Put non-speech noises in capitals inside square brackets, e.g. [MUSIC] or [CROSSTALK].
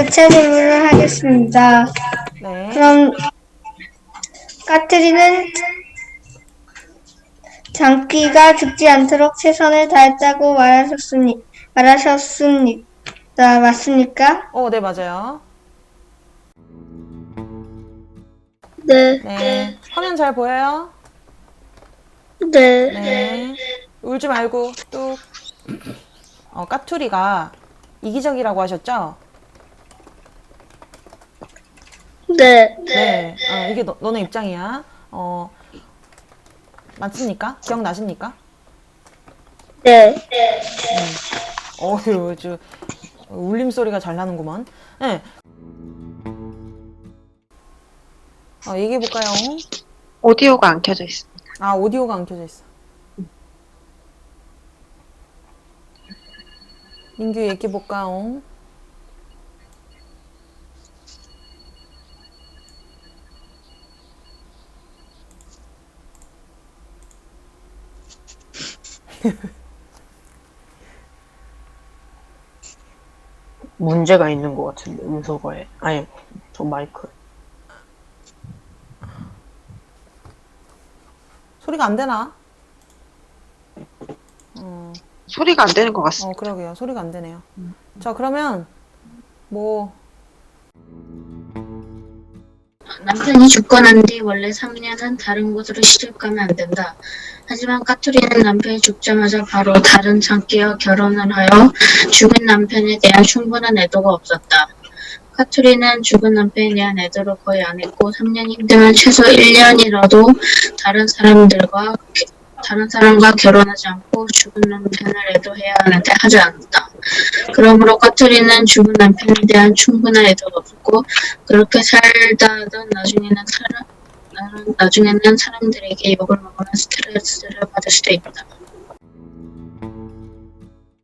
그 채소를 하겠습니다. 네. 그럼 까트리는 장기가 죽지 않도록 최선을 다했다고 말하셨습니, 말하셨습니다. 맞습니까? 어, 네, 맞아요. 네. 네. 화면 잘 보여요? 네. 네. 울지 말고 뚝. 어, 까투리가 이기적이라고 하셨죠? 네. 네. 어, 이게 너, 너네 입장이야. 어, 맞습니까? 기억나십니까? 네. 어휴, 저, 울림 소리가 잘 나는구먼. 네. 어, 얘기해 볼까요? 오디오가 안 켜져 있습니다. 아, 오디오가 안 켜져 있어. 민규 얘기해 볼까요? [LAUGHS] 문제가 있는 것 같은데 음소거에 아니 저 마이크 소리가 안 되나? 어, 소리가 안 되는 것 같습니다. 어, 그러게요. 소리가 안 되네요. 자, 그러면, 뭐, 남편이 죽고 난뒤 원래 3년은 다른 곳으로 시집 가면 안 된다. 하지만 까투리는 남편이 죽자마자 바로 다른 장기와 결혼을 하여 죽은 남편에 대한 충분한 애도가 없었다. 까투리는 죽은 남편에 대한 애도를 거의 안 했고 3년 힘들면 최소 1년이라도 다른 사람들과 다른 사람과 결혼하지 않고 죽은 남편을 애도해야 하는데 하지 않았다. 그러므로 까투리는 죽은 남편에 대한 충분한 애도가 없었고 그렇게 살다 하던 나중에는 사람 나중에는 사람들에게 욕을 먹으면 스트레스를 받을 수도 있다.